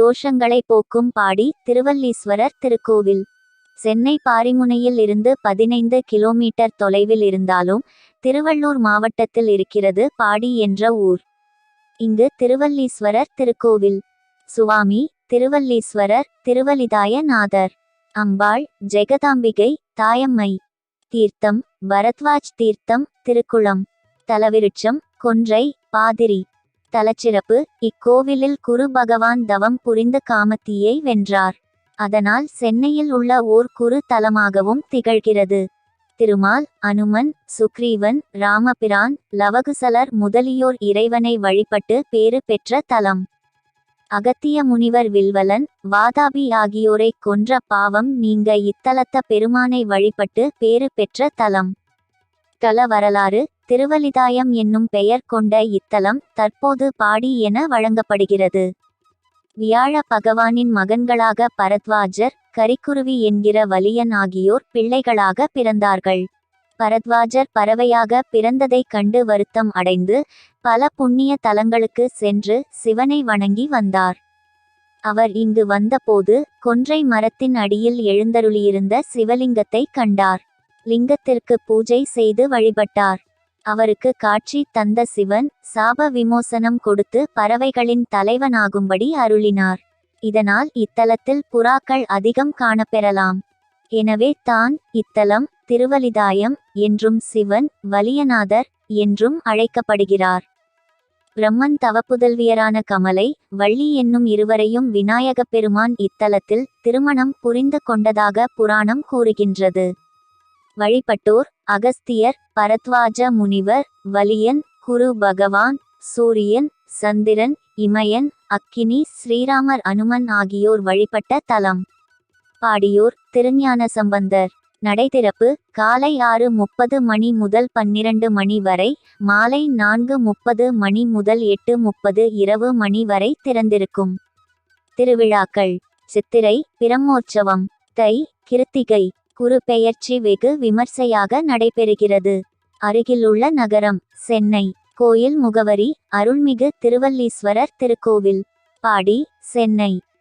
தோஷங்களை போக்கும் பாடி திருவல்லீஸ்வரர் திருக்கோவில். சென்னை பாரிமுனையில் இருந்து பதினைந்து கிலோமீட்டர் தொலைவில் இருந்தாலும் திருவள்ளூர் மாவட்டத்தில் இருக்கிறது பாடி என்ற ஊர். இங்கு திருவல்லீஸ்வரர் திருக்கோவில். சுவாமி திருவல்லீஸ்வரர் திருவலிதாய நாதர் அம்பாள் ஜெகதாம்பிகை தாயம்மை. தீர்த்தம் பரத்வாஜ் தீர்த்தம் திருக்குளம். தலவிருட்சம் கொன்றை பாதிரி. தலச்சிறப்பு இக்கோவிலில் குரு பகவான் தவம் புரிந்து காமத்தியை வென்றார். அதனால் சென்னையில் உள்ள ஓர் குரு தலமாகவும் திகழ்கிறது. திருமால் அனுமன் சுக்ரீவன் ராமபிரான் லவகுசலர் முதலியோர் இறைவனை வழிபட்டு பேறு பெற்ற தலம். அகத்திய முனிவர் வில்வலன் வாதாபி ஆகியோரை கொன்ற பாவம் நீங்க இத்தலத்த பெருமானை வழிபட்டு பேறு பெற்ற தலம். தல வரலாறு திருவலிதாயம் என்னும் பெயர் கொண்ட இத்தலம் தற்போது பாடி என வழங்கப்படுகிறது. வியாழ பகவானின் மகன்களாக பரத்வாஜர் கரிக்குருவி என்கிற வலியன் ஆகியோர் பிள்ளைகளாக பிறந்தார்கள். பரத்வாஜர் பறவையாக பிறந்ததைக் கண்டு வருத்தம் அடைந்து பல புண்ணிய தலங்களுக்கு சென்று சிவனை வணங்கி வந்தார். அவர் இங்கு வந்தபோது கொன்றை மரத்தின் அடியில் எழுந்தருளியிருந்த சிவலிங்கத்தை கண்டார். லிங்கத்திற்கு பூஜை செய்து வழிபட்டார். அவருக்கு காட்சி தந்த சிவன் சாப விமோசனம் கொடுத்து பறவைகளின் தலைவனாகும்படி அருளினார். இதனால் இத்தலத்தில் புறாக்கள் அதிகம் காணப்பெறலாம். எனவே தான் இத்தலம் திருவலிதாயம் என்றும் சிவன் வலியநாதர் என்றும் அழைக்கப்படுகிறார். பிரம்மன் தவப்புதல்வியரான கமலை வள்ளி என்னும் இருவரையும் விநாயகப் பெருமான் இத்தலத்தில் திருமணம் புரிந்து கொண்டதாக புராணம் கூறுகின்றது. வழிபட்டோர் அகஸ்தியர் பரத்வாஜ முனிவர் வலியன் குரு பகவான் சூரியன் சந்திரன் இமயன் அக்கினி ஸ்ரீராமர் அனுமன் ஆகியோர் வழிபட்ட தலம். பாடியோர் திருஞான சம்பந்தர். நடைதிறப்பு காலை ஆறு முப்பது மணி முதல் பன்னிரண்டு மணி வரை மாலை நான்கு முப்பது மணி முதல் எட்டு முப்பது இரவு மணி வரை திறந்திருக்கும். திருவிழாக்கள். சித்திரை பிரம்மோற்சவம். தை கிருத்திகை. குரு பெயர்ச்சி வெகு விமர்சையாக நடைபெறுகிறது. அருகிலுள்ள நகரம் சென்னை. கோயில் முகவரி அருள்மிகு திருவல்லீஸ்வரர் திருக்கோவில். பாடி சென்னை.